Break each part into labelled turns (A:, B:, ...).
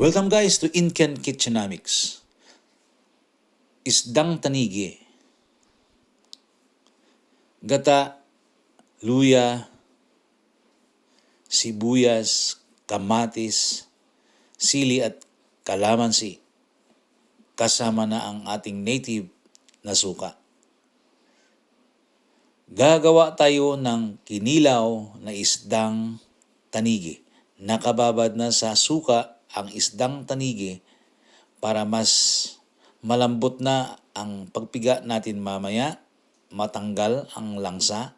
A: Welcome guys to Incan Kitchenomics. Isdang tanigi. Gata, luya, sibuyas, kamatis, sili at kalamansi. Kasama na ang ating native na suka. Gagawa tayo ng kinilaw na isdang tanigi. Nakababad na sa suka ang isdang tanigi para mas malambot na ang pagpiga natin mamaya, matanggal ang langsa.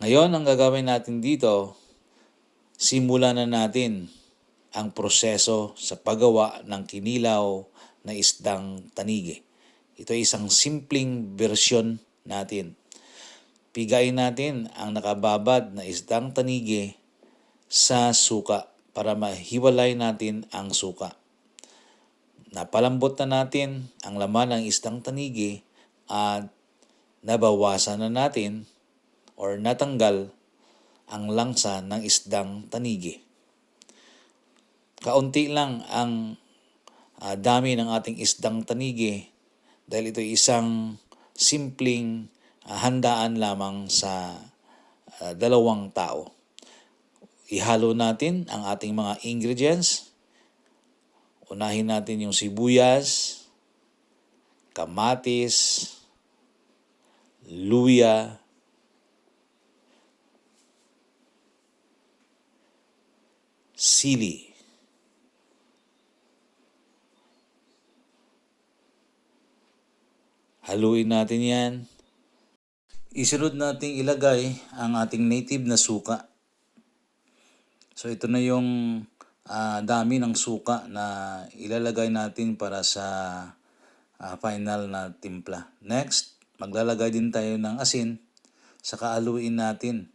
A: Ngayon, ang gagawin natin dito, simulan na natin ang proseso sa paggawa ng kinilaw na isdang tanigi. Ito ay isang simpleng versyon natin. Pigain natin ang nakababad na isdang tanigi sa suka para mahiwalay natin ang suka. Napalambot na natin ang laman ng isdang tanigi at nabawasan na natin or natanggal ang langsa ng isdang tanigi. Kaunti lang ang ah, dami ng ating isdang tanigi dahil ito isang simpleng ah, handaan lamang sa ah, dalawang tao. Ihalo natin ang ating mga ingredients. Unahin natin yung sibuyas, kamatis, luya, sili. Haluin natin yan. Isunod nating ilagay ang ating native na suka. So ito na yung ah, dami ng suka na ilalagay natin para sa ah, final na timpla. Next, maglalagay din tayo ng asin. Saka aluin natin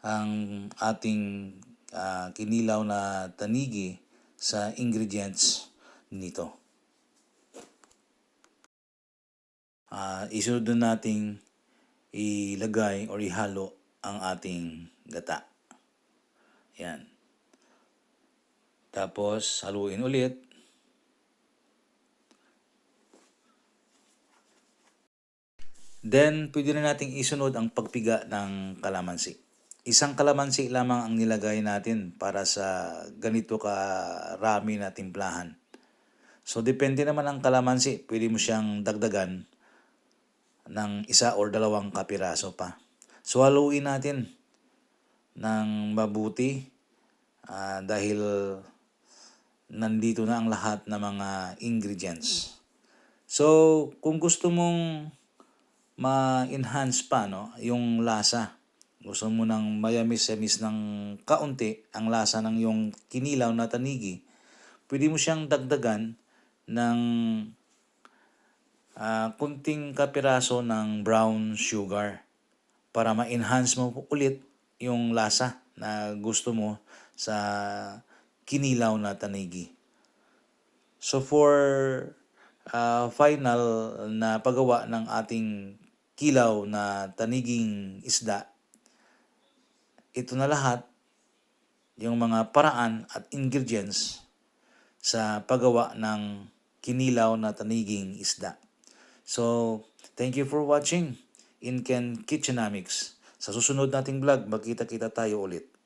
A: ang ating ah, kinilaw na tanigi sa ingredients nito. Ah, isunod na nating ilagay or ihalo ang ating gata. Yan. Tapos, haluin ulit. Then, pwede na nating isunod ang pagpiga ng kalamansi. Isang kalamansi lamang ang nilagay natin para sa ganito karami na timplahan. So, depende naman ang kalamansi. Pwede mo siyang dagdagan ng isa or dalawang kapiraso pa. So, haluin natin ng mabuti ah, dahil nandito na ang lahat ng mga ingredients. So, kung gusto mong ma-enhance pa no, yung lasa, gusto mo nang mayamis-yamis ng kaunti ang lasa ng yung kinilaw na tanigi, pwede mo siyang dagdagan ng ah, kunting kapiraso ng brown sugar para ma-enhance mo ulit yung lasa na gusto mo sa kinilaw na tanigi. So for uh, final na paggawa ng ating kilaw na taniging isda, ito na lahat yung mga paraan at ingredients sa paggawa ng kinilaw na taniging isda. So, thank you for watching Incan Kitchenomics. Sa susunod nating vlog, magkita-kita tayo ulit.